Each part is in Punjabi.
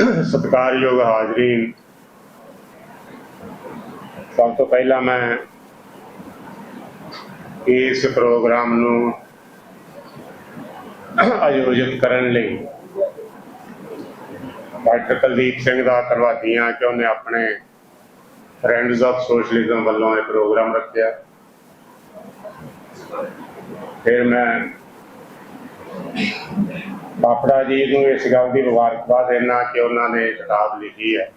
ਸਤਿਕਾਰਯੋਗ ਹਾਜ਼ਰੀਨ ਸਭ ਤੋਂ ਪਹਿਲਾਂ ਮੈਂ ਇਸ ਪ੍ਰੋਗਰਾਮ ਨੂੰ ਆਯੋਜਿਤ ਕਰਨ ਲਈ ਡਾਕਟਰ ਕੁਲਦੀਪ ਸਿੰਘ ਦਾ ਧੰਨਵਾਦੀਆਂ ਕਿ ਉਹਨੇ ਆਪਣੇ ਫਰੈਂਡਸ ਆਫ ਸੋਸ਼ਲਿਜ਼ਮ ਵੱਲੋਂ ਇਹ ਪ੍ਰੋਗਰਾਮ ਰੱਖਿਆ। ਫਿਰ ਮੈਂ ਬਾਪੜਾ ਜੀ ਨੂੰ ਇਸ ਗੱਲ ਦੀ ਮੁਬਾਰਕਬਾਦ ਦੇਣਾ ਕਿ ਉਹਨਾਂ ਨੇ ਕਿਤਾਬ ਲਿਖੀ ਹੈ।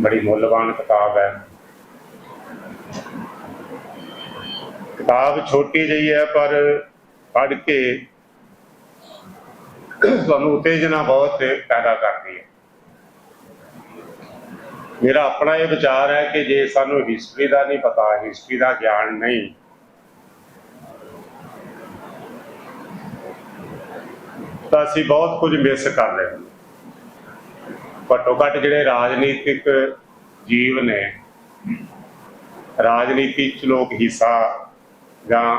ਬੜੀ ਮੁੱਲਵਾਨ ਕਿਤਾਬ ਹੈ। ਕਿਤਾਬ ਛੋਟੀ ਜਿਹੀ ਹੈ, ਪਰ ਪੜ੍ਹ ਕੇ ਤੁਹਾਨੂੰ ਉਤੇਜਨਾ ਬਹੁਤ ਪੈਦਾ ਕਰਦੀ ਹੈ। ਮੇਰਾ ਆਪਣਾ ਇਹ ਵਿਚਾਰ ਹੈ ਕਿ ਜੇ ਸਾਨੂੰ ਹਿਸਟਰੀ ਦਾ ਨਹੀਂ ਪਤਾ ਹਿਸਟਰੀ ਦਾ ਗਿਆਨ ਨਹੀਂ ਤਾਂ ਅਸੀਂ ਬਹੁਤ ਕੁਝ ਮਿਸ ਕਰ ਰਹੇ ਹਾਂ ਘੱਟੋ ਘੱਟ ਜਿਹੜੇ ਰਾਜਨੀਤਿਕ ਜੀਵ ਨੇ, ਰਾਜਨੀਤੀ ਚ ਲੋਕ ਹਿੱਸਾ ਜਾਂ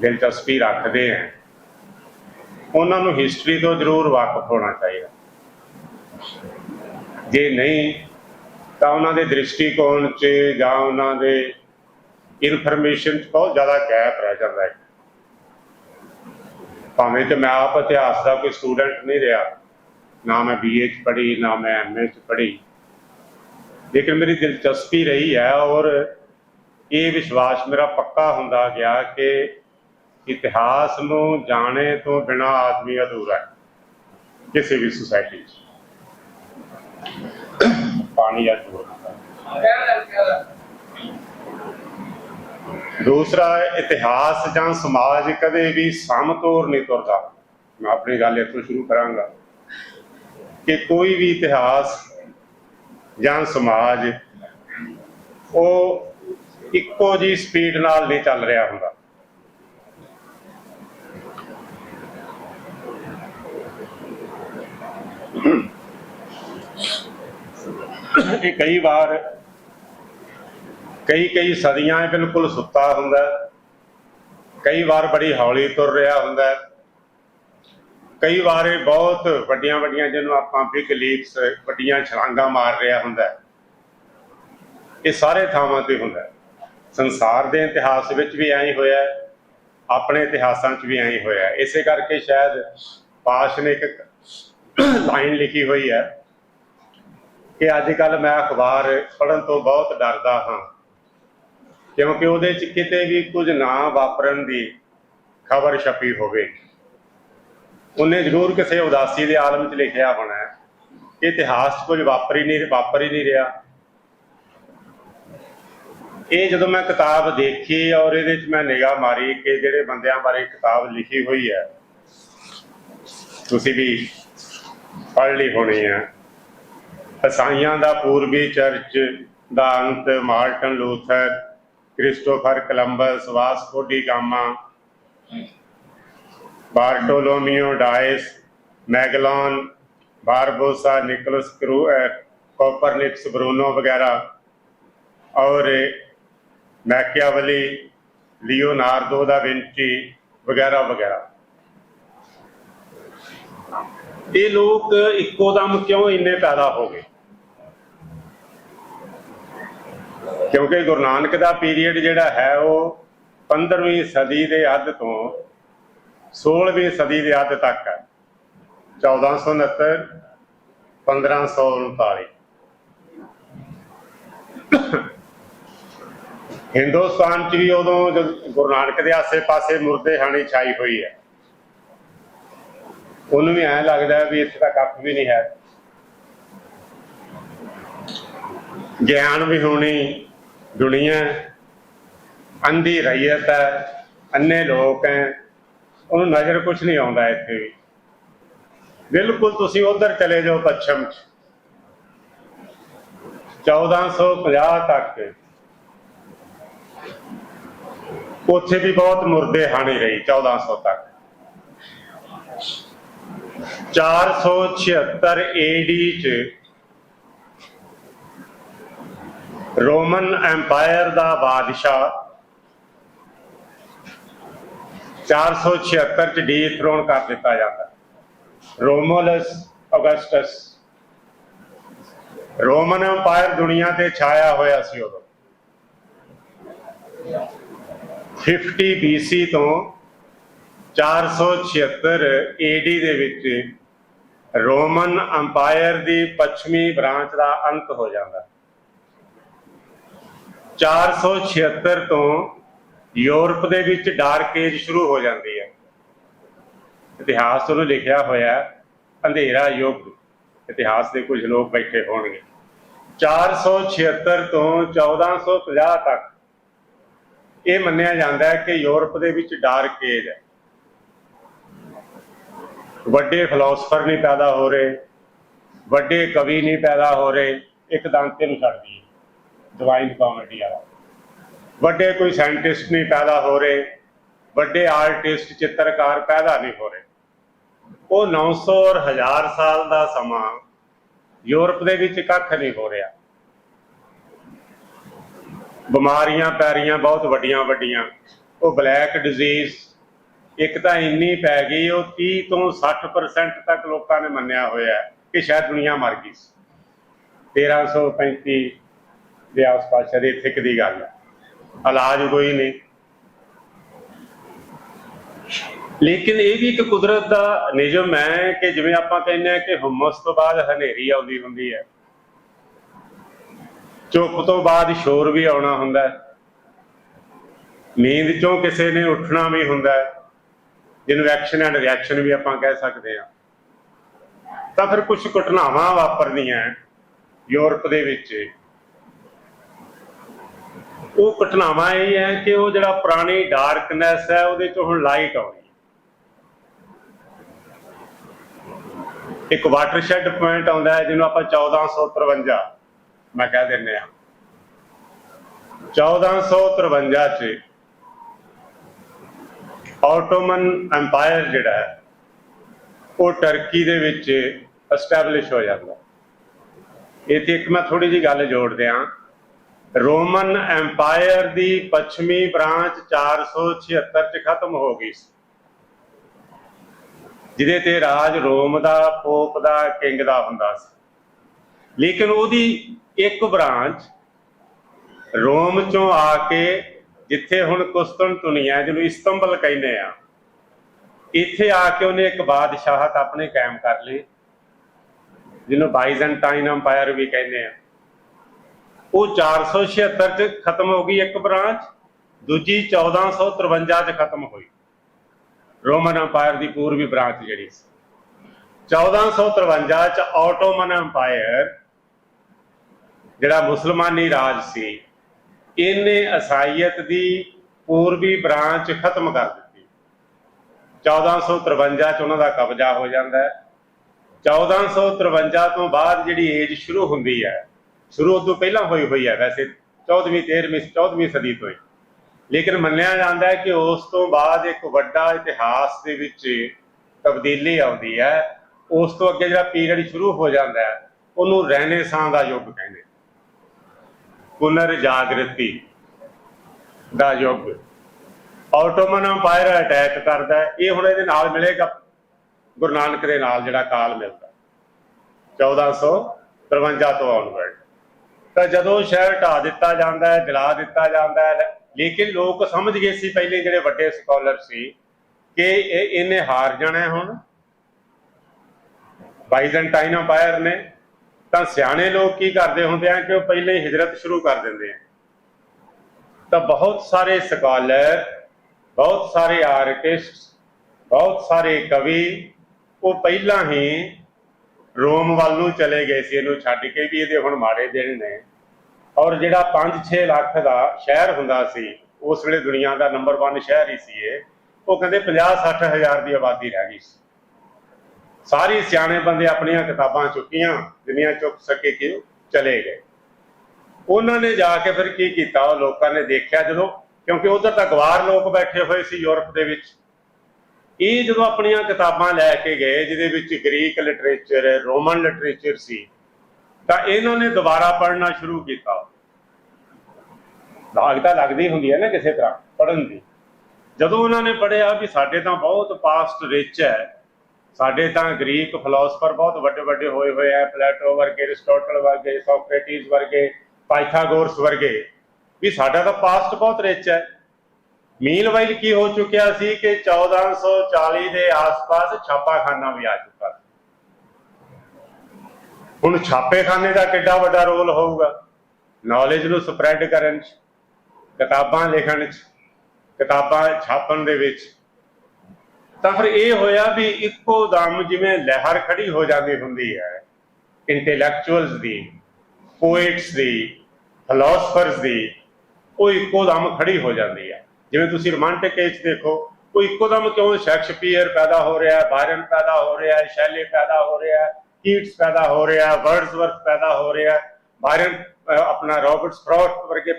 ਦਿਲਚਸਪੀ ਰੱਖਦੇ ਆ, ਉਹਨਾਂ ਨੂੰ ਹਿਸਟਰੀ ਤੋਂ ਜ਼ਰੂਰ ਵਾਕਿਫ ਹੋਣਾ ਚਾਹੀਦਾ। ਜੇ ਨਹੀਂ, ਤਾਂ ਉਹਨਾਂ ਦੇ ਦ੍ਰਿਸ਼ਟੀਕੋਣ 'ਚ ਜਾਂ ਉਹਨਾਂ ਦੇ ਇਨਫੋਰਮੇਸ਼ਨ 'ਚ ਬਹੁਤ ਜ਼ਿਆਦਾ ਗੈਪ ਰਹਿ ਜਾਂਦਾ ਹੈ। ਭਾਵੇਂ ਤੇ ਮੈਂ ਆਪ ਇਤਿਹਾਸ ਦਾ ਕੋਈ ਸਟੂਡੈਂਟ ਨਹੀਂ ਰਿਹਾ, ਨਾ ਮੈਂ ਬੀਏ 'ਚ ਪੜ੍ਹੀ, ਨਾ ਮੈਂ ਐਮਏ 'ਚ ਪੜ੍ਹੀ। ਲੇਕਿਨ ਮੇਰੀ ਦਿਲਚਸਪੀ ਰਹੀ ਹੈ ਔਰ ਇਹ ਵਿਸ਼ਵਾਸ ਮੇਰਾ ਪੱਕਾ ਹੁੰਦਾ ਗਿਆ ਕਿ ਇਤਿਹਾਸ ਨੂੰ ਜਾਣੇ ਤੋਂ ਬਿਨਾ ਆਦਮੀ ਅਧੂਰਾ ਹੈ, ਕਿਸੇ ਵੀ ਸੁਸਾਇਟੀ 'ਚ। ਪਾਣੀ ਆ ਜੋਰ ਦੂਸਰਾ ਇਤਿਹਾਸ ਜਾਂ ਸਮਾਜ ਕਦੇ ਵੀ ਸਮਤੋਰ ਨਹੀਂ ਤੁਰਦਾ। ਮੈਂ ਆਪਣੀ ਗੱਲ ਇੱਥੋਂ ਸ਼ੁਰੂ ਕਰਾਂਗਾ ਕਿ ਕੋਈ ਵੀ ਇਤਿਹਾਸ ਜਾਂ ਸਮਾਜ, ਉਹ ਇੱਕੋ ਜੀ ਸਪੀਡ ਨਾਲ ਨਹੀਂ ਚੱਲ ਰਿਹਾ ਹੁੰਦਾ। ਇਹ ਕਈ ਵਾਰ ਕਈ ਕਈ ਸਦੀਆਂ ਬਿਲਕੁਲ ਸੁੱਤਾ ਹੁੰਦਾ ਕਈ ਵਾਰ ਬੜੀ ਹੌਲੀ ਤੁਰ ਰਿਹਾ ਹੁੰਦਾ ਹੈ। ਕਈ ਵਾਰ ਇਹ ਬਹੁਤ ਵੱਡੀਆਂ ਵੱਡੀਆਂ ਜਿਹਨੂੰ ਆਪਾਂ ਬਿਗ ਲੀਪਸ ਵੱਡੀਆਂ ਛਲਾਂਗਾਂ ਮਾਰ ਰਿਹਾ ਹੁੰਦਾ ਹੈ। ਇਹ ਸਾਰੇ ਥਾਵਾਂ ਤੇ ਹੁੰਦਾ ਸੰਸਾਰ ਦੇ ਇਤਿਹਾਸ ਵਿੱਚ ਵੀ ਐਂ ਹੀ ਹੋਇਆ ਹੈ, ਆਪਣੇ ਇਤਿਹਾਸਾਂ 'ਚ ਵੀ ਐਂ ਹੋਇਆ ਇਸੇ ਕਰਕੇ ਸ਼ਾਇਦ ਪਾਸ਼ ਨੇ ਇੱਕ ਲਾਈਨ ਲਿਖੀ ਹੋਈ ਹੈ ਕਿ ਅੱਜ ਕੱਲ ਮੈਂ ਅਖਬਾਰ ਪੜਨ ਤੋਂ ਬਹੁਤ ਡਰਦਾ ਹਾਂ। ਕਿਉਂਕਿ ਉਹਦੇ 'ਚ ਕਿਤੇ ਵੀ ਕੁਝ ਨਾ ਵਾਪਰਨ ਦੀ ਖਬਰ ਛਪੀ ਹੋਵੇ। ਉਹਨੇ ਜ਼ਰੂਰ ਕਿਸੇ ਉਦਾਸੀ ਦੇ ਆਲਮ 'ਚ ਲਿਖਿਆ ਹੋਣਾ ਹੈ। ਕਿ ਇਤਿਹਾਸ 'ਚ ਕੁਝ ਵਾਪਰ ਹੀ ਨਹੀਂ, ਵਾਪਰ ਹੀ ਨਹੀਂ ਰਿਹਾ। ਇਹ ਜਦੋਂ ਮੈਂ ਕਿਤਾਬ ਦੇਖੀ ਔਰ ਇਹਦੇ 'ਚ ਮੈਂ ਨਿਗਾਹ ਮਾਰੀ ਕਿ ਜਿਹੜੇ ਬੰਦਿਆਂ ਬਾਰੇ ਕਿਤਾਬ ਲਿਖੀ ਹੋਈ ਹੈ, ਤੁਸੀਂ ਵੀ ਪੜ੍ਹ ਲਈ ਹੋਣੀ ਹੈ। ਈਸਾਈਆਂ ਦਾ ਪੂਰਬੀ ਚਰਚ ਦਾ ਅੰਤ, Martin Luther Christopher Columbus, Vasco da Gama, Bartolomeu Dias, Magellan, Barbosa, Nicholas ਕਰੂ ਕੋਪਰਨਿਕਸ, ਬਰੂਨੋ ਵਗੈਰਾ ਔਰ ਮੈਕਿਆਵਲੀ ਲਿਓਨਾਰਡੋ ਦਾ ਵਿੰਚੀ ਵਗੈਰਾ ਵਗੈਰਾ। ਇਹ ਲੋਕ ਇੱਕੋ ਦਮ ਕਿਉਂ ਇੰਨੇ ਪੈਦਾ ਹੋ ਗਏ? ਕਿਉਂਕਿ ਗੁਰੂ ਨਾਨਕ ਦਾ ਪੀਰੀਅਡ ਜਿਹੜਾ ਹੈ ਉਹ 15ਵੀਂ ਸਦੀ ਦੇ ਅੱਧ ਤੋਂ 16ਵੀਂ ਸਦੀ ਦੇ ਅੱਧ ਤੱਕ ਹੈ। 1469 1539 ਹਿੰਦੁਸਤਾਨ ਚ ਵੀ ਉਦੋਂ ਜਦ ਗੁਰੂ ਨਾਨਕ ਦੇ ਆਸੇ-ਪਾਸੇ ਮੁਰਦੇ ਹਾਣੀ ਛਾਈ ਹੋਈ ਹੈ। ਉਹਨੂੰ ਵੀ ਐਂ ਲੱਗਦਾ ਵੀ ਇੱਥੇ ਤਾਂ ਕੱਖ ਵੀ ਨਹੀਂ ਹੈ। ਗਿਆਨ ਵੀ ਹੋਣੀ ਦੁਨੀਆ ਅੰਧੀ ਰਹੀਅਤ ਹੈ, ਅੰਨੇ ਲੋਕ ਹੈ, ਉਹਨੂੰ ਨਜ਼ਰ ਕੁਝ ਨਹੀਂ ਆਉਂਦਾ ਇੱਥੇ ਵੀ। ਬਿਲਕੁਲ ਤੁਸੀਂ ਉਧਰ ਚਲੇ ਜਾਓ ਪੱਛਮ ਚ। 1450 ਤੱਕ। ਉੱਥੇ ਵੀ ਬਹੁਤ ਮੁਰਦੇ ਹਾਣੀ ਰਹੀ 1400 ਤੱਕ। 476 ਏਡੀ ਚ ਰੋਮਨ ਐਮਪਾਇਰ ਦਾ ਬਾਦਸ਼ਾਹ। 476 ਚ ਡੀਥਰੋਨ ਕਰ ਦਿੱਤਾ ਜਾਂਦਾ। ਰੋਮੋਲਸ ਅਗਸਟਸ। ਰੋਮਨ ਅੰਪਾਇਰ ਦੁਨੀਆ ਤੇ ਛਾਇਆ ਹੋਇਆ ਸੀ ਉਦੋਂ। 50 BC ਤੋਂ 476 AD ਦੇ ਵਿੱਚ ਰੋਮਨ ਅੰਪਾਇਰ ਦੀ ਪੱਛਮੀ ਬ੍ਰਾਂਚ ਦਾ ਅੰਤ ਹੋ ਜਾਂਦਾ। 476 ਤੋਂ ਯੂਰਪ ਦੇ ਵਿੱਚ ਡਾਰਕ ਏਜ ਸ਼ੁਰੂ ਹੋ ਜਾਂਦੀ ਹੈ। ਇਤਿਹਾਸ ਨੂੰ ਲਿਖਿਆ ਹੋਇਆ ਅੰਧੇਰਾ ਯੁੱਗ। ਇਤਿਹਾਸ ਦੇ ਕੁਝ ਲੋਕ ਬੈਠੇ ਹੋਣਗੇ। 476 ਤੋਂ 1450 ਤੱਕ ਇਹ ਮੰਨਿਆ ਜਾਂਦਾ ਹੈ ਕਿ ਯੂਰਪ ਦੇ ਵਿੱਚ ਡਾਰਕ ਏਜ ਹੈ। ਵੱਡੇ ਫਿਲਾਸਫਰ ਨਹੀਂ ਪੈਦਾ ਹੋ ਰਹੇ, ਵੱਡੇ ਕਵੀ ਨਹੀਂ ਪੈਦਾ ਹੋ ਰਹੇ ਇੱਕ ਦਾਂਤੇ ਨੂੰ ਛੱਡ ਦਈਏ। ਡਿਵਾਈਨ ਕਾਮੇਡੀ ਵਾਲਾ। ਵੱਡੇ ਕੋਈ ਸਾਇੰਟਿਸਟ ਨਹੀਂ ਪੈਦਾ ਹੋ ਰਹੇ, ਵੱਡੇ ਆਰਟਿਸਟ ਚਿੱਤਰਕਾਰ ਪੈਦਾ ਨਹੀਂ ਹੋ ਰਹੇ। ਉਹ 900 ਔਰ 1000 ਸਾਲ ਦਾ ਸਮਾਂ ਯੂਰਪ ਦੇ ਵਿੱਚ ਕੱਖ ਨਹੀਂ ਹੋ ਰਿਹਾ। ਬਿਮਾਰੀਆਂ ਪੈ ਰਹੀਆਂ ਬਹੁਤ ਵੱਡੀਆਂ ਵੱਡੀਆਂ। ਉਹ ਬਲੈਕ ਡਿਜ਼ੀਜ਼ ਇੱਕ ਤਾਂ ਇੰਨੀ ਪੈ ਗਈ, ਉਹ 30 ਤੋਂ 60% ਤੱਕ ਲੋਕਾਂ ਨੇ ਮੰਨਿਆ ਹੋਇਆ ਕਿ ਸ਼ਾਇਦ ਦੁਨੀਆ ਮਰ ਗਈ ਸੀ। 1335 ਦੇ ਆਸ-ਪਾਸ ਸ਼ਾਇਦ ਇੱਥੇ ਦੀ ਗੱਲ ਹੈ ਇਲਾਜ ਕੋਈ ਨਹੀਂ। ਲੇਕਿਨ ਇਹ ਵੀ ਇੱਕ ਕੁਦਰਤ ਦਾ ਨਿਯਮ ਹੈ ਕਿ ਜਿਵੇਂ ਆਪਾਂ ਕਹਿੰਦੇ ਆ ਕਿ ਹਮਸ ਤੋਂ ਬਾਅਦ ਹਨੇਰੀ ਆਉਂਦੀ ਹੁੰਦੀ ਹੈ। ਚੁੱਪ ਤੋਂ ਬਾਅਦ ਸ਼ੋਰ ਵੀ ਆਉਣਾ ਹੁੰਦਾ ਹੈ। ਨੀਂਦ ਚੋਂ ਕਿਸੇ ਨੇ ਉੱਠਣਾ ਵੀ ਹੁੰਦਾ ਹੈ। ਜਿਹਨੂੰ ਐਕਸ਼ਨ ਐਂਡ ਰਿਐਕਸ਼ਨ ਵੀ ਆਪਾਂ ਕਹਿ ਸਕਦੇ ਹਾਂ। ਤਾਂ ਫਿਰ ਕੁਝ ਘਟਨਾਵਾਂ ਵਾਪਰਨੀਆਂ ਯੂਰਪ ਦੇ ਵਿੱਚ। ਉਹ ਘਟਨਾਵਾਂ ਇਹ ਹੈ ਕਿ ਉਹ ਜਿਹੜਾ ਪੁਰਾਣੀ ਡਾਰਕਨੈਸ ਹੈ, ਉਹਦੇ ਚੋਂ ਹੁਣ ਲਾਈਟ ਆਉਣੀ ਇੱਕ ਵਾਟਰਸ਼ੈਡ ਪੁਆਇੰਟ ਆਉਂਦਾ ਹੈ, ਜਿਹਨੂੰ ਆਪਾਂ 1453 ਮੈਂ ਕਹਿ ਦਿੰਨੇ ਆ। 1453 ਚ ਆਟੋਮਨ ਐਮਪਾਇਰ ਜਿਹੜਾ ਹੈ, ਉਹ ਟਰਕੀ ਦੇ ਵਿੱਚ ਐਸਟੈਬਲਿਸ਼ ਹੋ ਜਾਂਦਾ ਇੱਥੇ ਇੱਕ ਮੈਂ ਥੋੜੀ ਜੀ ਗੱਲ ਜੋੜ ਦਿਆਂ ਰੋਮਨ ਐਮਪਾਇਰ ਦੀ ਪੱਛਮੀ ਬ੍ਰਾਂਚ 476 ਚ ਖਤਮ ਹੋ ਗਈ ਸੀ, ਜਿਹਦੇ ਤੇ ਰਾਜ ਰੋਮ ਦਾ, ਪੋਪ ਦਾ, ਕਿੰਗ ਦਾ ਹੁੰਦਾ ਸੀ। ਲੇਕਿਨ ਉਹਦੀ ਇੱਕ ਬ੍ਰਾਂਚ ਰੋਮ ਚੋਂ ਆ ਕੇ ਜਿੱਥੇ ਹੁਣ ਕੁਸਤਨਤੁਨੀਆ ਜਿਹਨੂੰ ਇਸਤੰਬਲ ਕਹਿੰਦੇ ਆ, ਇੱਥੇ ਆ ਕੇ ਉਹਨੇ ਇੱਕ ਬਾਦਸ਼ਾਹਤ ਆਪਣੇ ਕਾਇਮ ਕਰ ਲਈ, ਜਿਹਨੂੰ ਬਾਈਜ਼ੈਂਟਾਈਨ ਅੰਪਾਇਰ ਵੀ ਕਹਿੰਦੇ ਆ। ਉਹ 476 ਚ ਖਤਮ ਹੋ ਗਈ ਇੱਕ ਬ੍ਰਾਂਚ, ਦੂਜੀ 1453 ਚ ਖਤਮ ਹੋਈ। ਰੋਮਨ ਅੰਪਾਇਰ ਦੀ ਪੂਰਬੀ ਬ੍ਰਾਂਚ ਜਿਹੜੀ 1453 ਚ ਆਟੋਮਨ ਅੰਪਾਇਰ ਜਿਹੜਾ ਮੁਸਲਮਾਨੀ ਰਾਜ ਸੀ, ਇਹਨੇ ਅਸਾਈਅਤ ਦੀ ਪੂਰਬੀ ਬ੍ਰਾਂਚ ਖਤਮ ਕਰ ਦਿੱਤੀ। 1453 ਚ ਉਹਨਾਂ ਦਾ ਕਬਜ਼ਾ ਹੋ ਜਾਂਦਾ ਹੈ। 1453 ਤੋਂ ਬਾਅਦ ਜਿਹੜੀ ਏਜ ਸ਼ੁਰੂ ਹੁੰਦੀ ਹੈ ਸ਼ੁਰੂ ਉਦੋਂ ਪਹਿਲਾਂ ਹੋਈ ਹੋਈ ਹੈ, ਵੈਸੇ 14ਵੀਂ 13ਵੀਂ 14ਵੀਂ ਸਦੀ ਤੋਂ ਹੀ। ਲੇਕਿਨ ਮੰਨਿਆ ਜਾਂਦਾ ਹੈ ਕਿ ਉਸ ਤੋਂ ਬਾਅਦ ਇੱਕ ਵੱਡਾ ਇਤਿਹਾਸ ਦੇ ਵਿੱਚ ਤਬਦੀਲੀ ਆਉਂਦੀ ਹੈ। ਉਸ ਤੋਂ ਅੱਗੇ ਜਿਹੜਾ ਪੀਰੀਅਡ ਸ਼ੁਰੂ ਹੋ ਜਾਂਦਾ ਹੈ, ਉਹਨੂੰ ਰੈਨੇਸਾਂ ਦਾ ਯੁੱਗ ਕਹਿੰਦੇ ਪੁਨਰ ਜਾਗਰਤੀ ਦਾ ਯੁੱਗ। ਆਟੋਮਨ ਅੰਪਾਇਰ ਅਟੈਕ ਕਰਦਾ ਇਹ ਹੁਣ ਇਹਦੇ ਨਾਲ ਮਿਲੇਗਾ। ਗੁਰੂ ਨਾਨਕ ਦੇ ਨਾਲ ਜਿਹੜਾ ਕਾਲ ਮਿਲਦਾ। 1453 ਤੋਂ ਆਨਵਰਡ। ਤਾਂ ਜਦੋਂ ਸ਼ਹਿਰ ਢਾ ਦਿੱਤਾ ਜਾਂਦਾ ਹੈ ਜਲਾ ਦਿੱਤਾ ਜਾਂਦਾ ਹੈ, ਲੇਕਿਨ ਲੋਕ ਸਮਝ ਗਏ ਸੀ ਪਹਿਲੇ ਜਿਹੜੇ ਵੱਡੇ ਸਕਾਲਰ ਸੀ ਕਿ ਇਹ ਇਹਨੇ ਹਾਰ ਜਾਣਾ ਹੁਣ। ਬਾਈਜ਼ੈਂਟਾਈਨ ਅੰਪਾਇਰ ਨੇ। ਤਾਂ ਸਿਆਣੇ ਲੋਕ ਕੀ ਕਰਦੇ ਹੁੰਦੇ ਆ ਕਿ ਉਹ ਪਹਿਲੇ ਹੀ ਹਿਜਰਤ ਸ਼ੁਰੂ ਕਰ ਦਿੰਦੇ ਆ। ਤਾਂ ਬਹੁਤ ਸਾਰੇ ਸਕਾਲਰ ਬਹੁਤ ਸਾਰੇ ਆਰਟਿਸਟ ਬਹੁਤ ਸਾਰੇ ਕਵੀ, ਉਹ ਪਹਿਲਾਂ ਹੀ ਰੋਮ ਵੱਲ ਨੂੰ ਚਲੇ ਗਏ ਸੀ, ਇਹਨੂੰ ਛੱਡ ਕੇ ਵੀ ਇਹਦੇ ਹੁਣ ਮਾੜੇ ਦਿਨ ਨੇ। ਔਰ ਜਿਹੜਾ 5-6 ਲੱਖ ਦਾ ਸ਼ਹਿਰ ਹੁੰਦਾ ਸੀ, ਉਸ ਵੇਲੇ ਦੁਨੀਆ ਦਾ ਨੰਬਰ 1 ਸ਼ਹਿਰ ਹੀ ਸੀ ਇਹ। ਉਹ ਕਹਿੰਦੇ 50-60 ਹਜ਼ਾਰ ਦੀ ਆਬਾਦੀ ਰਹਿ ਗਈ ਸੀ। ਸਾਰੇ ਸਿਆਣੇ ਬੰਦੇ ਆਪਣੀਆਂ ਕਿਤਾਬਾਂ ਚੁੱਕੀਆਂ, ਜਿੰਨੀਆਂ ਚੁੱਕ ਸਕੇ ਕਿ ਚਲੇ ਗਏ। ਉਹਨਾਂ ਨੇ ਜਾ ਕੇ ਫਿਰ ਕੀ ਕੀਤਾ? ਉਹ ਲੋਕਾਂ ਨੇ ਦੇਖਿਆ ਜਦੋਂ, ਕਿਉਂਕਿ ਉਧਰ ਤਾਂ ਗਵਾਰ ਲੋਕ ਬੈਠੇ ਹੋਏ ਸੀ ਯੂਰਪ ਦੇ ਵਿੱਚ। ਇਹ ਜਦੋਂ ਆਪਣੀਆਂ ਕਿਤਾਬਾਂ ਲੈ ਕੇ ਗਏ, ਜਿਹਦੇ ਵਿੱਚ ਗ੍ਰੀਕ ਲਿਟਰੇਚਰ, ਰੋਮਨ ਲਿਟਰੇਚਰ ਸੀ, ਤਾਂ ਇਹਨਾਂ ਨੇ ਦੁਬਾਰਾ ਪੜ੍ਹਨਾ ਸ਼ੁਰੂ ਕੀਤਾ। ਦਾਗ ਲੱਗਦੀ ਹੁੰਦੀ ਹੈ ਨਾ ਕਿਸੇ ਤਰ੍ਹਾਂ, ਪੜ੍ਹਨ ਦੀ। ਜਦੋਂ ਉਹਨਾਂ ਨੇ ਪੜ੍ਹਿਆ ਵੀ ਸਾਡੇ ਤਾਂ ਬਹੁਤ ਪਾਸਟ ਰਿਚ ਹੈ, ਸਾਡੇ ਤਾਂ ਗ੍ਰੀਕ ਫਿਲਾਸਫਰ ਬਹੁਤ ਵੱਡੇ ਵੱਡੇ ਹੋਏ ਹੋਏ ਆ ਪਲੇਟੋ ਵਰਗੇ, ਅਰਿਸਟੋਟਲ ਵਰਗੇ, ਸੋਕਰੇਟੀਜ਼ ਵਰਗੇ ਪਾਈਥਾਗੋਰਸ ਵਰਗੇ, ਵੀ ਸਾਡਾ ਤਾਂ ਪਾਸਟ ਬਹੁਤ ਰਿਚ ਹੈ। ਮੀਨਵਾਈਲ ਕੀ ਹੋ ਚੁੱਕਿਆ ਸੀ ਕਿ 1440 ਦੇ ਆਸ-ਪਾਸ ਛਾਪਾਖਾਨਾ ਵੀ ਆ ਚੁੱਕਾ ਸੀ। ਹੁਣ ਛਾਪੇਖਾਨੇ ਦਾ ਕਿੱਡਾ ਵੱਡਾ ਰੋਲ ਹੋਊਗਾ? ਨੌਲੇਜ ਨੂੰ ਸਪਰੈਡ ਕਰਨ ਚ, ਕਿਤਾਬਾਂ ਲਿਖਣ ਚ, ਕਿਤਾਬਾਂ ਛਾਪਣ ਦੇ ਵਿੱਚ। ਤਾਂ ਫਿਰ ਇਹ ਹੋਇਆ ਵੀ ਇੱਕੋ ਦਮ ਜਿਵੇਂ ਲਹਿਰ ਖੜੀ ਹੋ ਜਾਂਦੀ ਹੁੰਦੀ ਹੈ ਇੰਟੈਲੈਕਚੁਅਲਸ ਦੀ ਪੋਇਟਸ ਦੀ ਫਿਲਾਸਫਰਸ ਦੀ, ਉਹ ਇੱਕੋ ਦਮ ਖੜੀ ਹੋ ਜਾਂਦੀ ਹੈ। ਜਿਵੇਂ ਤੁਸੀਂ ਰੋਮਾਂਟਿਕ ਕੇਸ ਦੇਖੋ, ਉਹ ਇੱਕੋ ਦਮ ਕਿਉਂ ਸ਼ੈਕਸਪੀਅਰ ਪੈਦਾ ਹੋ ਰਿਹਾ ਹੈ ਬਾਇਰਨ ਪੈਦਾ ਹੋ ਰਿਹਾ ਹੈ ਸ਼ੈਲੇ ਪੈਦਾ ਹੋ ਰਿਹਾ ਹੈ ਕੀਟਸ ਪੈਦਾ ਹੋ ਰਿਹਾ ਹੈ ਵਰਡਸਵਰਥ ਪੈਦਾ ਹੋ ਰਿਹਾ ਹੈ ਬਾਇਰਨ ਆਪਣਾ ਰੌਬਰਟਸ ਫ੍ਰੌਸਟ ਵਰਗੇ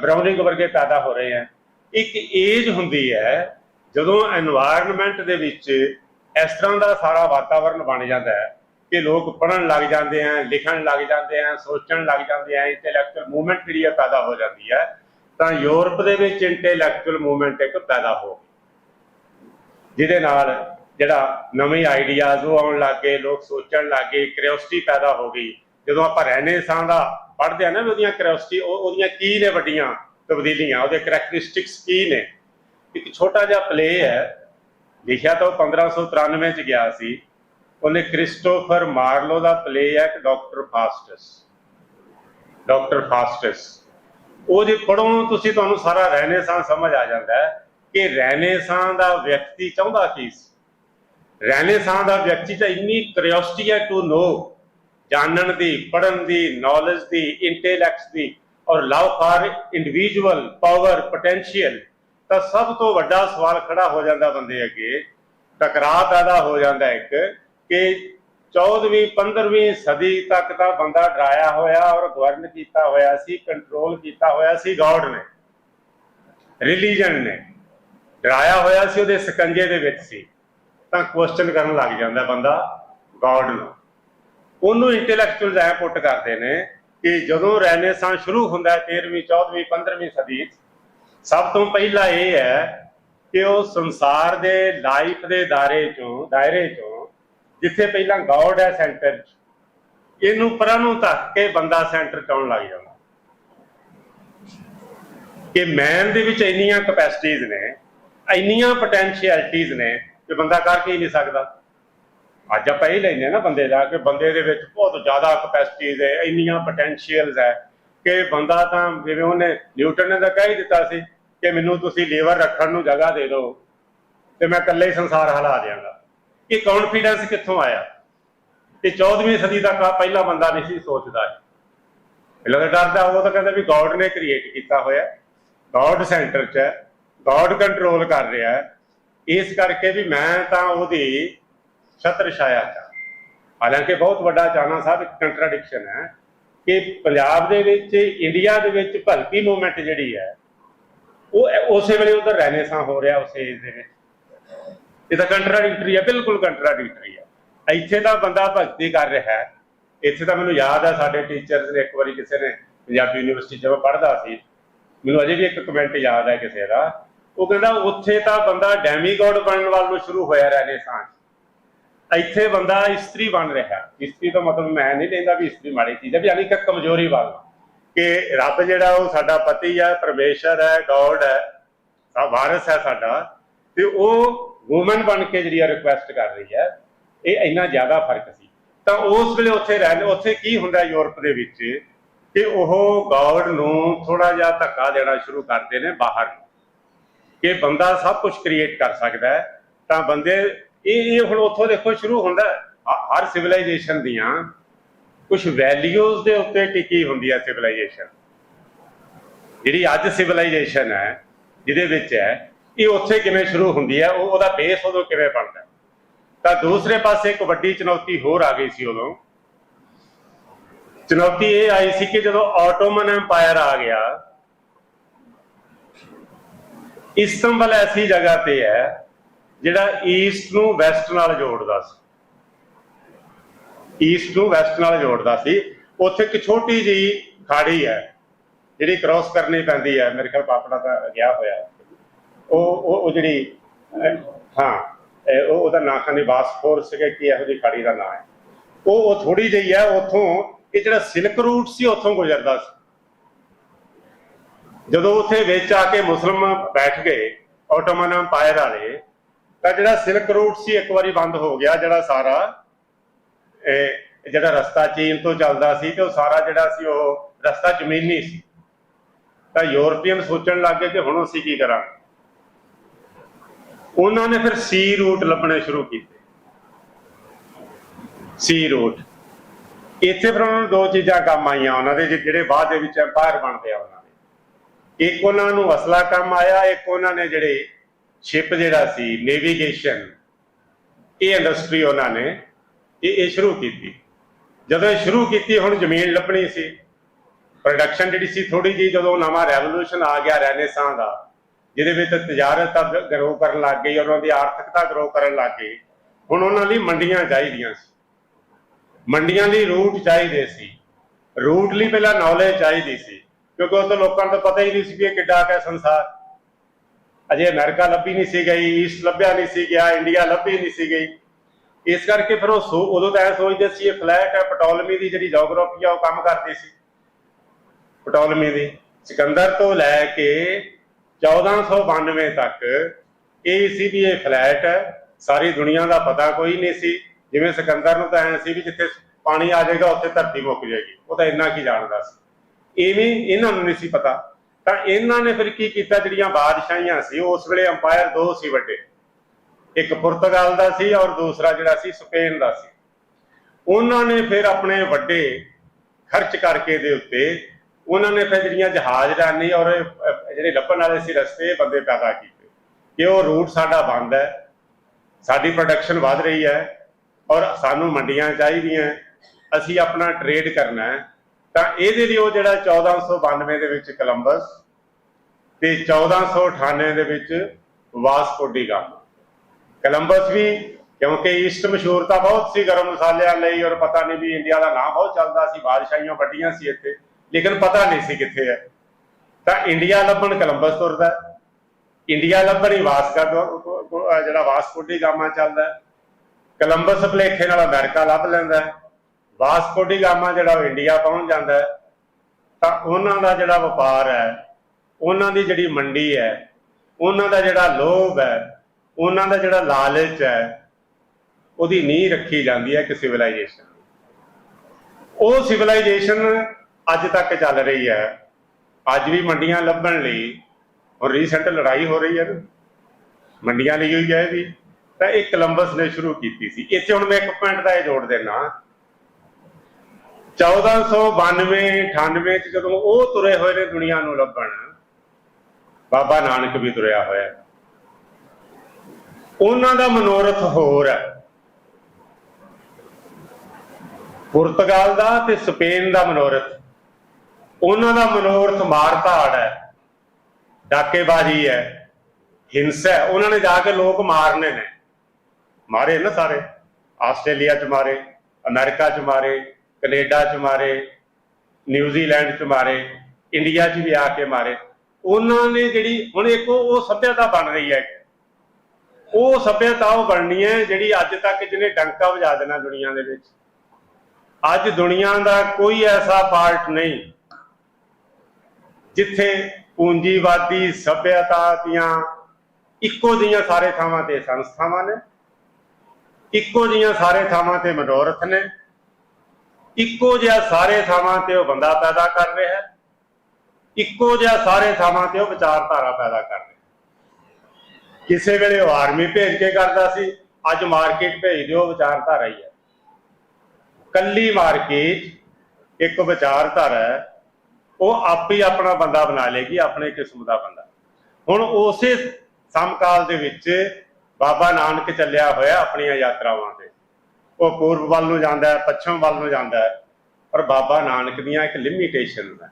ਬਰਾਊਨਿੰਗ ਵਰਗੇ ਪੈਦਾ ਹੋ ਰਹੇ ਹਨ ਇੱਕ ਏਜ ਹੁੰਦੀ ਹੈ, ਜਦੋਂ এনवायरमेंट ਦੇ ਵਿੱਚ ਇਸ ਤਰ੍ਹਾਂ ਦਾ ਸਾਰਾ ਵਾਤਾਵਰਣ ਬਣ ਜਾਂਦਾ ਹੈ ਕਿ ਲੋਕ ਪੜਨ ਲੱਗ ਜਾਂਦੇ ਆ ਲਿਖਣ ਲੱਗ ਜਾਂਦੇ ਆ ਸੋਚਣ ਲੱਗ ਜਾਂਦੇ ਆ ਇੰਟੈਲੈਕਚੁਅਲ ਮੂਵਮੈਂਟ ਜਿਹੜੀ ਹੈ, ਪੈਦਾ ਹੋ ਜਾਂਦੀ ਹੈ। ਤਾਂ ਯੂਰਪ ਦੇ ਵਿੱਚ ਇੰਟੈਲੈਕਚੁਅਲ ਮੂਵਮੈਂਟ ਇੱਕ ਪੈਦਾ ਹੋ ਗਈ। ਜਿਹਦੇ ਨਾਲ ਜਿਹੜਾ ਨਵੇਂ ਆਈਡੀਆਜ਼ ਉਹ ਆਉਣ ਲੱਗ ਲੋਕ ਸੋਚਣ ਲੱਗ ਕਿਉਰਿਓਸਿਟੀ ਪੈਦਾ ਹੋ ਗਈ। ਜਦੋਂ ਆਪਾਂ ਰੈਨੇਸਾਂ ਦਾ ਪੜ੍ਹਦੇ ਆ ਨਾ ਉਹਦੀਆਂ ਕਿਉਰਿਓਸਿਟੀ ਉਹਦੀਆਂ ਕੀ ਨੇ ਵੱਡੀਆਂ ਤਬਦੀਲੀਆਂ, ਉਹਦੇ ਕਰੈਕਟਰਿਸਟਿਕਸ ਕੀ ਨੇ? ਇੱਕ ਛੋਟਾ ਜਿਹਾ ਪਲੇ ਹੈ। ਲਿਖਿਆ ਤਾਂ ਉਹ 1593 ਚ ਗਿਆ ਸੀ। ਉਹਨੇ ਕ੍ਰਿਸਟੋਫਰ ਮਾਰਲੋ ਦਾ ਪਲੇ ਹੈ ਕਿ ਡਾਕਟਰ ਫਾਸਟਸ। ਡਾਕਟਰ ਫਾਸਟਸ। ਉਹ ਜੇ ਪੜੋ ਤੁਸੀਂ ਤੁਹਾਨੂੰ ਸਾਰਾ ਰੈਨੇਸਾਂ ਸਮਝ ਆ ਜਾਂਦਾ ਹੈ ਕਿ ਰੈਨੇਸਾਂ ਦਾ ਵਿਅਕਤੀ ਚਾਹੁੰਦਾ ਕੀ ਸੀ? ਰੈਨੇਸਾਂ ਦਾ ਵਿਅਕਤੀ ਤਾਂ ਇੰਨੀ ਕਿਉਰਿਓਸਿਟੀ ਹੈ ਟੂ ਨੋ ਜਾਣਨ ਦੀ ਪੜਨ ਦੀ ਨੌਲੇਜ ਦੀ ਇੰਟੈਲੈਕਟਸ ਦੀ ਔਰ love for individual power potential ਤਾਂ ਸਭ ਤੋਂ ਵੱਡਾ ਸਵਾਲ ਖੜਾ ਹੋ ਜਾਂਦਾ ਬੰਦੇ ਅੱਗੇ, ਟਕਰਾਅ ਪੈਦਾ ਹੋ ਜਾਂਦਾ ਇੱਕ ਕਿ 14ਵੀਂ 15ਵੀਂ ਸਦੀ ਤੱਕ ਤਾਂ ਬੰਦਾ ਡਰਾਇਆ ਹੋਇਆ ਔਰ ਗਵਰਨ ਕੀਤਾ ਹੋਇਆ ਸੀ ਕੰਟਰੋਲ ਕੀਤਾ ਹੋਇਆ ਸੀ ਗॉड ਨੇ ਰਿਲੀਜਨ ਨੇ। ਡਰਾਇਆ ਹੋਇਆ ਸੀ ਉਹਦੇ ਸਕੰਜੇ ਦੇ ਵਿੱਚ ਸੀ। ਤਾਂ ਕੁਐਸਚਨ ਕਰਨ ਲੱਗ ਜਾਂਦਾ ਬੰਦਾ ਗੋਡ ਨੂੰ। ਉਹਨੂੰ ਇੰਟੈਲੈਕਚੁਅਲਸ ਐ ਪੁੱਟ ਕਰਦੇ ਨੇ ਕਿ ਜਦੋਂ ਰੈਨੇਸਾਂ ਸ਼ੁਰੂ ਹੁੰਦਾ ਹੈ 13ਵੀਂ 14ਵੀਂ 15ਵੀਂ ਸਦੀ ਸਭ ਤੋਂ ਪਹਿਲਾਂ ਇਹ ਹੈ ਕਿ ਉਹ ਸੰਸਾਰ ਦੇ ਲਾਈਫ ਦੇ ਦਾਇਰੇ ਚੋਂ ਦਾਇਰੇ ਚੋਂ ਜਿੱਥੇ ਪਹਿਲਾਂ ਗॉड ਹੈ ਸੈਂਟਰ 'ਚ, ਇਹਨੂੰ ਪਰਾਂ ਨੂੰ ਧੱਕ ਕੇ ਬੰਦਾ ਸੈਂਟਰ 'ਚ ਆਉਣ ਲੱਗ ਜਾਂਦਾ। ਕਿ ਮੈਨ ਦੇ ਵਿੱਚ ਇੰਨੀਆਂ ਕਪੈਸਿਟੀਆਂ ਨੇ, ਇੰਨੀਆਂ ਪੋਟੈਂਸ਼ੀਅਲਿਟੀਆਂ ਨੇ ਕਿ ਬੰਦਾ ਕਰ ਕੀ ਨਹੀਂ ਸਕਦਾ। ਅੱਜ ਆਪਾਂ ਇਹ ਲੈਂਦੇ ਹਾਂ ਨਾ ਬੰਦੇ ਦਾ ਕਿ ਬੰਦੇ ਦੇ ਵਿੱਚ ਬਹੁਤ ਜ਼ਿਆਦਾ ਕਪੈਸਿਟੀਜ਼ ਹੈ, ਇੰਨੀਆਂ ਪੋਟੈਂਸ਼ੀਅਲਸ ਹੈ ਕਿ ਬੰਦਾ ਤਾਂ ਜਿਵੇਂ ਉਹਨੇ ਨਿਊਟਨ ਨੇ ਤਾਂ ਕਹਿ ਹੀ ਦਿੱਤਾ ਸੀ ਕਿ ਮੈਨੂੰ ਤੁਸੀਂ ਲੀਵਰ ਰੱਖਣ ਨੂੰ ਜਗ੍ਹਾ ਦੇ ਦਿਓ ਤੇ ਮੈਂ ਇਕੱਲੇ ਹੀ ਸੰਸਾਰ ਹਿਲਾ ਦਿਆਂਗਾ। ਇਹ ਕੌਨਫੀਡੈਂਸ ਕਿੱਥੋਂ ਆਇਆ? ਤੇ 14ਵੀਂ ਸਦੀ ਦਾ ਕਾ ਪਹਿਲਾ ਬੰਦਾ ਨਹੀਂ ਸੀ ਸੋਚਦਾ ਇਹ। ਲੋਕ ਡਰਦਾ, ਉਹ ਤਾਂ ਕਹਿੰਦਾ ਵੀ ਗੋਡ ਨੇ ਕ੍ਰੀਏਟ ਕੀਤਾ ਹੋਇਆ। ਗੋਡ ਸੈਂਟਰ 'ਚ ਹੈ। ਗੋਡ ਕੰਟਰੋਲ ਕਰ ਰਿਹਾ ਹੈ। ਇਸ ਕਰਕੇ ਵੀ ਮੈਂ ਤਾਂ ਉਹਦੀ ਛਤਰ ਛਾਇਆ ਚ ਹਾਲਾਂਕਿ ਬਹੁਤ ਵੱਡਾ ਚਾਣਾ ਸਾਹਿਬ, ਇੱਕ ਕੰਟਰਡਿਕਸ਼ਨ ਹੈ ਕਿ ਪੰਜਾਬ ਦੇ ਵਿੱਚ ਇੰਡੀਆ ਦੇ ਵਿੱਚ ਭਗਤੀ ਮੂਵਮੈਂਟ ਜਿਹੜੀ ਹੈ, ਉਹ ਉਸੇ ਵੇਲੇ ਉਧਰ ਉਹਦਾ ਰੈਨੇਸਾਂ ਹੋ ਰਿਹਾ, ਉਸੇ ਦੇ ਵਿੱਚ। ਇਹ ਤਾਂ ਕੰਟਰਡਿਕਟਰੀ ਹੈ ਬਿਲਕੁਲ ਕੰਟਰਡਿਕਟਰੀ ਹੈ ਇੱਥੇ ਤਾਂ ਬੰਦਾ ਭਗਤੀ ਕਰ ਰਿਹਾ ਹੈ। ਇੱਥੇ ਤਾਂ ਮੈਨੂੰ ਯਾਦ ਹੈ ਸਾਡੇ ਟੀਚਰਸ ਨੇ ਇੱਕ ਵਾਰੀ ਕਿਸੇ ਨੇ ਪੰਜਾਬੀ ਯੂਨੀਵਰਸਿਟੀ ਜਦੋਂ ਪੜ੍ਹਦਾ ਸੀ, ਮੈਨੂੰ ਅਜੇ ਵੀ ਇੱਕ ਕਮੈਂਟ ਯਾਦ ਹੈ ਕਿਸੇ ਦਾ। ਉਹ ਕਹਿੰਦਾ, ਉੱਥੇ ਤਾਂ ਬੰਦਾ ਡੈਮੀਗੋਡ ਬਣਨ ਵੱਲ ਸ਼ੁਰੂ ਹੋਇਆ ਰੈਨੇਸਾਂ ਇੱਥੇ ਬੰਦਾ ਇਸਤਰੀ ਬਣ ਰਿਹਾ। ਇਸਤਰੀ ਦਾ ਮਤਲਬ ਮੈਂ ਨਹੀਂ ਲੈਂਦਾ ਵੀ ਇਸਤਰੀ ਮਾੜੀ ਚੀਜ਼ ਹੈ ਵੀ ਯਾਨੀ ਕਿ ਕਮਜ਼ੋਰੀ ਵੱਲ। ਕਿ ਰੱਬ ਜਿਹੜਾ ਉਹ ਸਾਡਾ ਪਤੀ ਹੈ ਪਰਮੇਸ਼ਰ ਹੈ ਗੋਡ ਹੈ, ਸਾ ਵਾਰਸ ਹੈ ਸਾਡਾ। ਤੇ ਉਹ ਔਮਨ ਬਣ ਕੇ ਜਿਹੜੀ ਰਿਕੁਐਸਟ ਕਰ ਰਹੀ ਹੈ, ਇਹ ਇੰਨਾ ਜ਼ਿਆਦਾ ਫ਼ਰਕ ਸੀ। ਤਾਂ ਉਸ ਵੇਲੇ ਉੱਥੇ ਰਹਿ ਉੱਥੇ ਕੀ ਹੁੰਦਾ ਯੂਰਪ ਦੇ ਵਿੱਚ ਕਿ ਉਹ ਗੋਡ ਨੂੰ ਥੋੜਾ ਜਿਹਾ ਧੱਕਾ ਦੇਣਾ ਸ਼ੁਰੂ ਕਰਦੇ ਨੇ ਬਾਹਰ ਕਿ ਬੰਦਾ ਸਭ ਕੁਝ ਕ੍ਰੀਏਟ ਕਰ ਸਕਦਾ ਹੈ, ਤਾਂ ਬੰਦੇ, ਇਹ ਇਹ ਹੁਣ ਉੱਥੋਂ ਦੇਖੋ ਸ਼ੁਰੂ ਹੁੰਦਾ ਹਰ ਸਿਵਲਾਈਜੇਸ਼ਨ ਦੀਆਂ ਕੁਝ ਵੈਲਿਊਜ਼ ਦੇ ਉੱਤੇ ਟਿਕੀ ਹੁੰਦੀ ਹੈ ਸਿਵਲਾਈਜੇਸ਼ਨ ਜਿਹੜੀ ਅੱਜ ਸਿਵਲਾਈਜੇਸ਼ਨ ਹੈ, ਜਿਹਦੇ ਵਿੱਚ ਹੈ ਇਹ ਉੱਥੇ ਕਿਵੇਂ ਸ਼ੁਰੂ ਹੁੰਦੀ ਹੈ, ਉਹ ਉਹਦਾ ਬੇਸ ਉਦੋਂ ਕਿਵੇਂ ਬਣਦਾ ਤਾਂ ਦੂਸਰੇ ਪਾਸੇ ਇੱਕ ਵੱਡੀ ਚੁਣੌਤੀ ਹੋਰ ਆ ਗਈ ਸੀ ਉਦੋਂ। ਚੁਣੌਤੀ ਇਹ ਆਈ ਸੀ ਕਿ ਜਦੋਂ ਆਟੋਮਨ ਐਮਪਾਇਰ ਆ ਗਿਆ, ਇਸਤੰਬਲ ਐਸੀ ਜਗ੍ਹਾ ਤੇ ਹੈ ਜਿਹੜਾ ਈਸਟ ਨੂੰ ਵੈਸਟ ਨਾਲ ਜੋੜਦਾ ਸੀ। ਈਸਟ ਨੂੰ ਵੈਸਟ ਨਾਲ ਜੋੜਦਾ ਸੀ। ਉੱਥੇ ਇੱਕ ਛੋਟੀ ਜੀ ਖਾੜੀ ਹੈ, ਜਿਹੜੀ ਕ੍ਰਾਸ ਕਰਨੀ ਪੈਂਦੀ ਹੈ। ਮੇਰੇ ਖਿਆਲ ਪਾਪੜਾ ਦਾ ਗਿਆ ਹੋਇਆ ਉਹ ਉਹ ਜਿਹੜੀ ਹਾਂ, ਇਹ ਉਹ, ਉਹਦਾ ਉਹਦਾ ਨਾਂ ਖਾਨੀ ਬਾਸਫੋਰ ਸੀਗਾ ਕੀ ਇਹੋ ਜਿਹੀ ਖਾੜੀ ਦਾ ਨਾਂ ਹੈ। ਉਹ ਉਹ ਥੋੜੀ ਜਿਹੀ ਹੈ ਉੱਥੋਂ, ਇਹ ਜਿਹੜਾ ਸਿਲਕ ਰੂਟ ਸੀ ਉੱਥੋਂ ਗੁਜ਼ਰਦਾ ਸੀ। ਜਦੋਂ ਉੱਥੇ ਵਿੱਚ ਆ ਕੇ ਮੁਸਲਮਾਨ ਬੈਠ ਗਏ ਆਟੋਮਨ ਅੰਪਾਇਰ ਵਾਲੇ, ਤਾਂ ਜਿਹੜਾ ਸਿਲਕ ਰੂਟ ਸੀ ਇੱਕ ਵਾਰੀ ਬੰਦ ਹੋ ਗਿਆ, ਜਿਹੜਾ ਸਾਰਾ, ਇਹ, ਜਿਹੜਾ ਰਸਤਾ ਚੀਨ ਤੋਂ ਚੱਲਦਾ ਸੀ ਤੇ ਉਹ ਸਾਰਾ ਜਿਹੜਾ ਸੀ ਉਹ ਰਸਤਾ ਜ਼ਮੀਨੀ ਸੀ। ਤਾਂ ਯੂਰਪੀਅਨ ਸੋਚਣ ਲੱਗ ਗਏ ਕਿ ਹੁਣ ਅਸੀਂ ਕੀ ਕਰਾਂਗੇ? ਉਹਨਾਂ ਨੇ ਫਿਰ ਸੀ ਰੂਟ ਲੱਭਣੇ ਸ਼ੁਰੂ ਕੀਤੇ। Sea route. ਇੱਥੇ ਫਿਰ ਉਹਨਾਂ ਨੂੰ ਦੋ ਚੀਜ਼ਾਂ ਕੰਮ ਆਈਆਂ ਉਹਨਾਂ ਦੇ ਜਿਹੜੇ ਬਾਅਦ ਦੇ ਵਿੱਚ ਐਮਪਾਇਰ ਬਣਦੇ ਆ ਉਹਨਾਂ ਦੇ। ਇੱਕ ਉਹਨਾਂ ਨੂੰ ਅਸਲਾ ਕੰਮ ਆਇਆ, ਇੱਕ ਉਹਨਾਂ ਨੇ ਜਿਹੜੇ ਸ਼ਿਪ ਜਿਹੜਾ ਸੀ ਨੇਵੀਗੇਸ਼ਨ ਇਹ ਇੰਡਸਟਰੀ ਉਹਨਾਂ ਨੇ ਇਹ ਇਹ ਸ਼ੁਰੂ ਕੀਤੀ। ਜਦੋਂ ਇਹ ਸ਼ੁਰੂ ਕੀਤੀ, ਹੁਣ ਜ਼ਮੀਨ ਲੱਭਣੀ ਸੀ। ਪ੍ਰੋਡਕਸ਼ਨ ਜਿਹੜੀ ਸੀ ਥੋੜੀ ਜੀ ਜਦੋਂ ਨਵਾਂ ਰੈਵੋਲੂਸ਼ਨ ਆ ਗਿਆ ਰੈਨੇਸਾਂ ਦਾ ਜਿਹਦੇ ਵਿੱਚ ਤਜਾਰਤ ਗਰੋ ਕਰਨ ਲੱਗ ਗਈ, ਉਹਨਾਂ ਦੀ ਆਰਥਿਕਤਾ ਗਰੋ ਕਰਨ ਲੱਗ ਗਈ। ਹੁਣ ਉਹਨਾਂ ਲਈ ਮੰਡੀਆਂ ਚਾਹੀਦੀਆਂ ਸੀ। ਮੰਡੀਆਂ ਲਈ ਰੂਟ ਚਾਹੀਦੇ ਸੀ। ਰੂਟ ਲਈ ਪਹਿਲਾਂ ਨੌਲੇਜ ਚਾਹੀਦੀ ਸੀ। ਕਿਉਂਕਿ ਉਹ ਤਾਂ ਲੋਕਾਂ ਨੂੰ ਪਤਾ ਹੀ ਨਹੀਂ ਸੀ ਵੀ ਇਹ ਕਿੱਡਾ ਹੈ ਸੰਸਾਰ। ਅਜੇ ਅਮਰੀਕਾ ਲੱਭੀ ਨਹੀਂ ਸੀ ਗਈ ਈਸਟ ਲੱਭਿਆ ਨਹੀਂ ਸੀ ਗਿਆ ਇੰਡੀਆ ਲੱਭੀ ਨਹੀਂ ਸੀ ਗਈ। ਇਸ ਕਰਕੇ ਫਿਰ ਉਹ ਉਦੋਂ ਤਾਂ ਇਹ ਸੋਚਦੇ ਸੀ ਇਹ ਫਲੈਟ ਹੈ, ਪਟੋਲਮੀ ਦੀ ਜਿਹੜੀ ਜੀਓਗ੍ਰਾਫੀ ਆ, ਉਹ ਕੰਮ ਕਰਦੀ ਸੀ। ਪਟੋਲਮੀ ਦੀ। ਸਿਕੰਦਰ ਤੋਂ ਲੈ ਕੇ 1492 ਤੱਕ ਇਹ ਸੀ ਵੀ ਇਹ ਫਲੈਟ ਹੈ। ਸਾਰੀ ਦੁਨੀਆ ਦਾ ਪਤਾ ਕੋਈ ਨਹੀਂ ਸੀ। ਜਿਵੇਂ ਸਿਕੰਦਰ ਨੂੰ ਤਾਂ ਐ ਸੀ ਵੀ ਜਿੱਥੇ ਪਾਣੀ ਆ ਜਾਏਗਾ, ਉੱਥੇ ਧਰਤੀ ਮੁੱਕ ਜਾਏਗੀ। ਉਹ ਤਾਂ ਇੰਨਾ ਕੀ ਜਾਣਦਾ ਸੀ। ਇਵੇਂ ਇਹਨਾਂ ਨੂੰ ਨਹੀਂ ਸੀ ਪਤਾ। ਤਾਂ ਇਹਨਾਂ ਨੇ ਫਿਰ ਕੀ ਕੀਤਾ? ਜਿਹੜੀਆਂ ਬਾਦਸ਼ਾਹੀਆਂ ਸੀ, ਉਸ ਵੇਲੇ ਅੰਪਾਇਰ ਦੋ ਸੀ ਵੱਡੇ। ਇੱਕ ਪੁਰਤਗਾਲ ਦਾ ਸੀ ਔਰ ਦੂਸਰਾ ਜਿਹੜਾ ਸੀ ਸਪੇਨ ਦਾ ਸੀ। ਉਹਨਾਂ ਨੇ ਫਿਰ ਆਪਣੇ ਵੱਡੇ ਖਰਚ ਕਰਕੇ ਦੇ ਉੱਤੇ ਉਹਨਾਂ ਨੇ ਫਿਰ ਜਿਹੜੀਆਂ ਜਹਾਜ਼ਰਾਨੀ ਔਰ ਅਹ, ਜਿਹੜੇ ਲੱਭਣ ਵਾਲੇ ਸੀ ਰਸਤੇ ਬੰਦੇ ਪੈਦਾ ਕੀਤੇ। ਕਿ ਉਹ ਰੂਟ ਸਾਡਾ ਬੰਦ ਹੈ ਸਾਡੀ ਪ੍ਰੋਡਕਸ਼ਨ ਵੱਧ ਰਹੀ ਹੈ ਔਰ ਸਾਨੂੰ ਮੰਡੀਆਂ ਚਾਹੀਦੀਆਂ ਅਸੀਂ ਆਪਣਾ ਟ੍ਰੇਡ ਕਰਨਾ ਹੈ। ਤਾਂ ਇਹਦੇ ਲਈ ਉਹ ਜਿਹੜਾ 1492 ਦੇ ਵਿੱਚ ਕੋਲੰਬਸ ਤੇ 1498 ਦੇ ਵਿੱਚ ਵਾਸਕੋ ਡੀ ਗਾਮਾ ਕੋਲੰਬਸ ਵੀ ਕਿਉਂਕਿ ਈਸਟ ਮਸ਼ਹੂਰ ਤਾਂ ਬਹੁਤ ਸੀ ਗਰਮ ਮਸਾਲਿਆਂ ਲਈ ਔਰ ਪਤਾ ਨਹੀਂ ਵੀ ਇੰਡੀਆ ਦਾ ਨਾਮ ਬਹੁਤ ਚੱਲਦਾ ਸੀ ਬਾਦਸ਼ਾਹੀਆਂ ਵੱਡੀਆਂ ਸੀ ਇੱਥੇ। ਲੇਕਿਨ ਪਤਾ ਨਹੀਂ ਸੀ ਕਿੱਥੇ ਹੈ। ਤਾਂ ਇੰਡੀਆ ਲੱਭਣ ਕੋਲੰਬਸ ਤੁਰਦਾ ਇੰਡੀਆ ਲੱਭਣ ਹੀ ਵਾਸਕਾ ਜਿਹੜਾ ਵਾਸਕੋ ਗਾਮਾ ਚੱਲਦਾ ਕੋਲੰਬਸ ਭਲੇਖੇ ਨਾਲ ਅਮਰੀਕਾ ਲੱਭ ਲੈਂਦਾ ਹੈ। ਗਾਮਾ ਜਿਹੜਾ ਉਹ ਇੰਡੀਆ ਪਹੁੰਚ ਜਾਂਦਾ ਤਾਂ ਉਹਨਾਂ ਦਾ ਜਿਹੜਾ ਵਪਾਰ ਹੈ, ਉਹਨਾਂ ਦੀ ਜਿਹੜੀ ਮੰਡੀ ਹੈ, ਉਹਨਾਂ ਦਾ ਜਿਹੜਾ ਲੋਭ ਹੈ, ਉਹਨਾਂ ਦਾ ਜਿਹੜਾ ਲਾਲਚ ਹੈ, ਉਹਦੀ ਨੀਂਹ ਰੱਖੀ ਜਾਂਦੀ ਹੈ ਕਿ ਸਿਵਲਾਈਜੇਸ਼ਨ ਉਹ ਸਿਵਲਾਈਜੇਸ਼ਨ ਅੱਜ ਤੱਕ ਚੱਲ ਰਹੀ ਹੈ। ਅੱਜ ਵੀ ਮੰਡੀਆਂ ਲੱਭਣ ਲਈ ਔਰ ਰੀਸੈਂਟ ਲੜਾਈ ਹੋ ਰਹੀ ਹੈ। ਮੰਡੀਆਂ ਲਈ ਹੋਈ ਹੈ ਇਹ ਵੀ ਤਾਂ ਇਹ ਕਲੰਬਸ ਨੇ ਸ਼ੁਰੂ ਕੀਤੀ ਸੀ। ਇੱਥੇ ਹੁਣ ਮੈਂ ਇੱਕ ਪੁਆਇੰਟ ਦਾ ਇਹ ਜੋੜ ਦੇਣਾ 1492 98 ਚ ਜਦੋਂ ਉਹ ਤੁਰੇ ਹੋਏ ਨੇ ਦੁਨੀਆ ਨੂੰ ਲੱਭਣ, ਬਾਬਾ ਨਾਨਕ ਵੀ ਤੁਰਿਆ ਹੋਇਆ। ਉਹਨਾਂ ਦਾ ਮਨੋਰਥ ਹੋਰ ਹੈ। ਪੁਰਤਗਾਲ ਦਾ ਤੇ ਸਪੇਨ ਦਾ ਮਨੋਰਥ। ਉਹਨਾਂ ਦਾ ਮਨੋਰਥ ਮਾਰ ਧਾੜ ਹੈ, ਡਾਕੇਬਾਜ਼ੀ ਹੈ, ਹਿੰਸਾ ਹੈ, ਉਹਨਾਂ ਨੇ ਜਾ ਕੇ ਲੋਕ ਮਾਰਨੇ ਨੇ। ਮਾਰੇ ਨਾ ਸਾਰੇ, ਆਸਟ੍ਰੇਲੀਆ ਚ ਮਾਰੇ, ਅਮਰੀਕਾ ਚ ਮਾਰੇ, ਕੈਨੇਡਾ ਚ ਮਾਰੇ, ਨਿਊਜ਼ੀਲੈਂਡ ਚ ਮਾਰੇ, ਇੰਡੀਆ ਚ ਵੀ ਆ ਕੇ ਮਾਰੇ। ਉਹਨਾਂ ਨੇ ਜਿਹੜੀ, ਹੁਣ ਇੱਕ ਉਹ ਉਹ ਬਣ ਰਹੀ ਹੈ। ਉਹ ਸੱਭਿਅਤਾ ਉਹ ਬਣਨੀ ਹੈ ਜਿਹੜੀ ਅੱਜ ਤੱਕ ਜਿਹਨੇ ਡੰਕਾ ਵਜਾ ਦੇਣਾ ਦੁਨੀਆ ਦੇ ਵਿੱਚ। ਅੱਜ ਦੁਨੀਆ ਦਾ ਕੋਈ ਐਸਾ ਪਾਰਟ ਨਹੀਂ। ਜਿੱਥੇ ਪੂੰਜੀਵਾਦੀ ਸੱਭਿਅਤਾ ਦੀਆਂ ਇੱਕੋ ਜਿਹੀਆਂ ਸਾਰੇ ਥਾਵਾਂ ਤੇ ਸੰਸਥਾਵਾਂ ਨੇ, ਇੱਕੋ ਜਿਹੀਆਂ ਸਾਰੇ ਥਾਵਾਂ ਤੇ ਮਨੋਰਥ ਨੇ, ਇੱਕੋ ਜਿਹਾ ਸਾਰੇ ਥਾਵਾਂ ਤੇ ਉਹ ਬੰਦਾ ਪੈਦਾ ਕਰ ਰਿਹਾ ਹੈ, ਇੱਕੋ ਜਿਹਾ ਸਾਰੇ ਥਾਵਾਂ ਤੇ ਉਹ ਵਿਚਾਰਧਾਰਾ ਪੈਦਾ ਕਰ ਰਿਹਾ ਕਿਸੇ ਵੇਲੇ ਉਹ ਆਰਮੀ ਭੇਜ ਕੇ ਕਰਦਾ ਸੀ, ਅੱਜ ਮਾਰਕੀਟ ਭੇਜ ਦਿਓ, ਵਿਚਾਰਧਾਰਾ ਹੀ ਹੈ। ਕੱਲੀ ਮਾਰਕੀਟ ਇੱਕ ਵਿਚਾਰਧਾਰਾ ਹੈ ਉਹ ਆਪ ਹੀ ਆਪਣਾ ਬੰਦਾ ਬਣਾ ਲੇਗੀ, ਆਪਣੇ ਕਿਸਮ ਦਾ ਬੰਦਾ। ਹੁਣ ਉਸੇ ਸਮਕਾਲ ਦੇ ਵਿੱਚ ਬਾਬਾ ਨਾਨਕ ਚੱਲਿਆ ਹੋਇਆ ਆਪਣੀਆਂ ਯਾਤਰਾਵਾਂ ਤੇ। ਉਹ ਪੂਰਬ ਵੱਲ ਨੂੰ ਜਾਂਦਾ ਹੈ, ਪੱਛਮ ਵੱਲ ਨੂੰ ਜਾਂਦਾ ਹੈ, ਪਰ ਬਾਬਾ ਨਾਨਕ ਦੀਆਂ ਇੱਕ ਲਿਮਿਟੇਸ਼ਨ ਹੈ।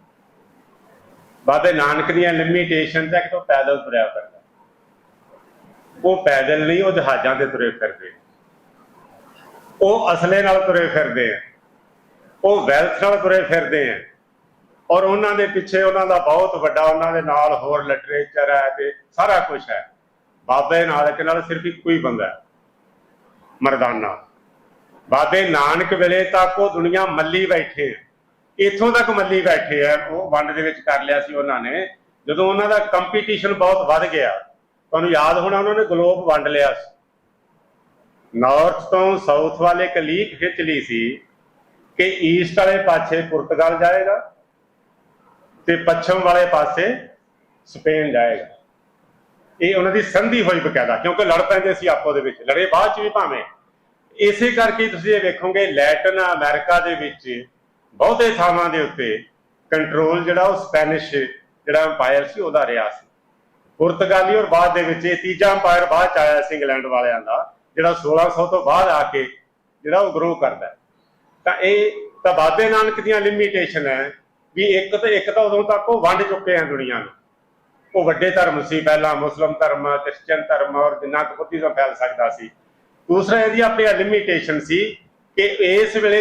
ਬਾਬੇ ਨਾਨਕ ਦੀਆਂ ਲਿਮਿਟੇਸ਼ਨ ਤੱਕ ਤੋਂ ਪੈਦਲ ਤੁਰਿਆ ਫਿਰਦਾ। ਉਹ ਪੈਦਲ ਨਹੀਂ, ਉਹ ਜਹਾਜ਼ਾਂ ਤੇ ਤੁਰੇ ਫਿਰਦੇ। ਉਹ ਅਸਲੇ ਨਾਲ ਤੁਰੇ ਫਿਰਦੇ ਆ। ਉਹ ਵੈਲਥ ਨਾਲ ਤੁਰੇ ਫਿਰਦੇ ਆ। ਔਰ ਉਹਨਾਂ ਦੇ ਪਿੱਛੇ ਉਹਨਾਂ ਦਾ ਬਹੁਤ ਵੱਡਾ, ਉਹਨਾਂ ਦੇ ਨਾਲ ਹੋਰ ਲਿਟਰੇਚਰ ਹੈ ਤੇ ਸਾਰਾ ਕੁਝ ਹੈ। ਬਾਬੇ ਨਾਨਕ ਨਾਲ ਸਿਰਫ ਇੱਕੋ ਹੀ ਬੰਦਾ ਹੈ, ਮਰਦਾਨਾ। ਬਾਬੇ ਨਾਨਕ ਵੇਲੇ ਤੱਕ ਉਹ ਦੁਨੀਆ ਮੱਲੀ ਬੈਠੇ ਇੱਥੋਂ ਤੱਕ ਮੱਲੀ ਬੈਠੇ ਆ। ਉਹ ਵੰਡ ਦੇ ਵਿੱਚ ਕਰ ਲਿਆ ਸੀ ਉਹਨਾਂ ਨੇ। ਜਦੋਂ ਉਹਨਾਂ ਦਾ ਕੰਪੀਟੀਸ਼ਨ ਬਹੁਤ ਵੱਧ ਗਿਆ, ਤੁਹਾਨੂੰ ਯਾਦ ਹੋਣਾ ਉਹਨਾਂ ਨੇ ਗਲੋਬ ਵੰਡ ਲਿਆ ਸੀ। ਨਾਰਥ ਤੋਂ ਸਾਊਥ ਵਾਲੇ ਕਲੀਕ ਖਿੱਚ ਲਈ ਸੀ ਕਿ ਈਸਟ ਵਾਲੇ ਪਾਸੇ ਪੁਰਤਗਾਲ ਜਾਏਗਾ ਤੇ ਪੱਛਮ ਵਾਲੇ ਪਾਸੇ ਸਪੇਨ ਜਾਏਗਾ। ਇਹ ਉਹਨਾਂ ਦੀ ਸੰਧੀ ਹੋਈ ਬਕਾਇਦਾ, ਕਿਉਂਕਿ ਲੜ ਪੈਂਦੇ ਸੀ ਆਪੋ ਦੇ ਵਿੱਚ, ਲੜੇ ਬਾਅਦ ਚ ਵੀ ਭਾਵੇਂ। ਇਸੇ ਕਰਕੇ ਤੁਸੀਂ ਇਹ ਵੇਖੋਗੇ, ਲੈਟਨ ਅਮਰੀਕਾ ਦੇ ਵਿੱਚ ਬਹੁਤੇ ਥਾਵਾਂ ਦੇ ਉੱਤੇ ਕੰਟਰੋਲ ਜਿਹੜਾ ਉਹ ਸਪੈਨਿਸ਼ ਜਿਹੜਾ ਅੰਪਾਇਰ ਸੀ, ਉਹਦਾ ਰਿਹਾ ਸੀ। ਪੁਰਤਗਾਲੀ ਔਰ ਬਾਅਦ ਦੇ ਵਿੱਚ ਇਹ ਤੀਜਾ ਅੰਪਾਇਰ ਬਾਅਦ ਚ ਆਇਆ ਸੀ ਇੰਗਲੈਂਡ ਵਾਲਿਆਂ ਦਾ, ਜਿਹੜਾ 1600 ਤੋਂ ਬਾਅਦ ਆ ਕੇ ਜਿਹੜਾ ਉਹ ਗਰੋ ਕਰਦਾ ਤਾਂ ਇਹ ਤਾਂ ਬਾਬੇ ਨਾਨਕ ਦੀਆਂ ਲਿਮਿਟੇਸ਼ਨ ਹੈ ਵੀ ਇੱਕ ਤੇ ਇੱਕ ਤਾਂ ਉਦੋਂ ਤੱਕ ਉਹ ਵੰਡ ਚੁੱਕੇ ਆ ਦੁਨੀਆ ਨੂੰ। ਉਹ ਵੱਡੇ ਧਰਮ ਸੀ ਪਹਿਲਾਂ, ਮੁਸਲਮ ਧਰਮ ਕ੍ਰਿਸਚੀਅਨ ਧਰਮ ਔਰ ਜਿੰਨਾ ਕੁ ਬੁੱਧੀਜ਼ਮ ਫੈਲ ਸਕਦਾ ਸੀ। ਦੂਸਰਾ ਇਹਦੀ ਆਪਣੀ ਲਿਮਿਟੇਸ਼ਨ ਸੀ ਕਿ ਇਸ ਵੇਲੇ